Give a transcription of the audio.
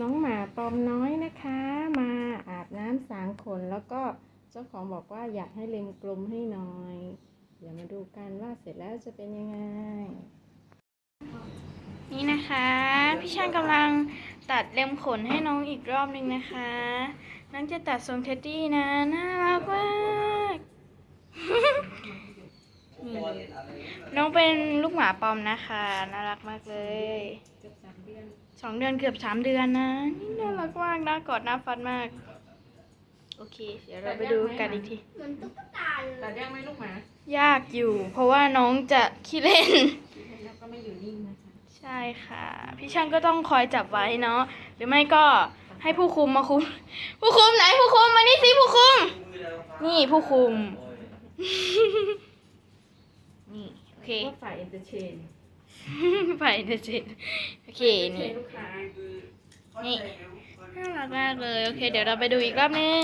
น้องหมาปอมน้อยนะคะ มาอาบน้ำสางขนแล้วก็เจ้าของบอกว่าอยากให้เล็มกลมให้หน่อย เดี๋ยวมาดูกันว่าเสร็จแล้วจะเป็นยังไง นี่นะคะ พี่ช่างกำลังตัดเล็มขนให้น้องอีกรอบหนึ่งนะคะ น้องจะตัดทรงเท็ดดี้นะ น่ารักมากน้องเป็นลูกหมาปอมนะคะ น่ารักมากเลย สามเดือนสองเดือนเกือบสามเดือนนะนี่น่ารักมากน่ากอดน่าฟันมาก โอเค เดี๋ยวเราไปดูกันอีกที เหมือนตุ๊กตาเลยตัดยังไหมลูกหมายากอยู่ เพราะว่าน้องจะขี้เล่น แล้วก็ไม่อยู่นิ่งนะคะ ใช่ค่ะ พี่ช่างก็ต้องคอยจับไว้เนาะหรือไม่ก็ให้ผู้คุมมาคุม ผู้คุมไหนผู้คุมมานี่สิผู้คุม นี่ผู้คุม นี่ โอเค ก็ฝ่ายเอนเตอร์เทน ไปเดยวเจนโอเคนี่ลูกค้านี่ น่ารักมากเลย โอเค เดี๋ยวเราไปดูอีกรอบนึง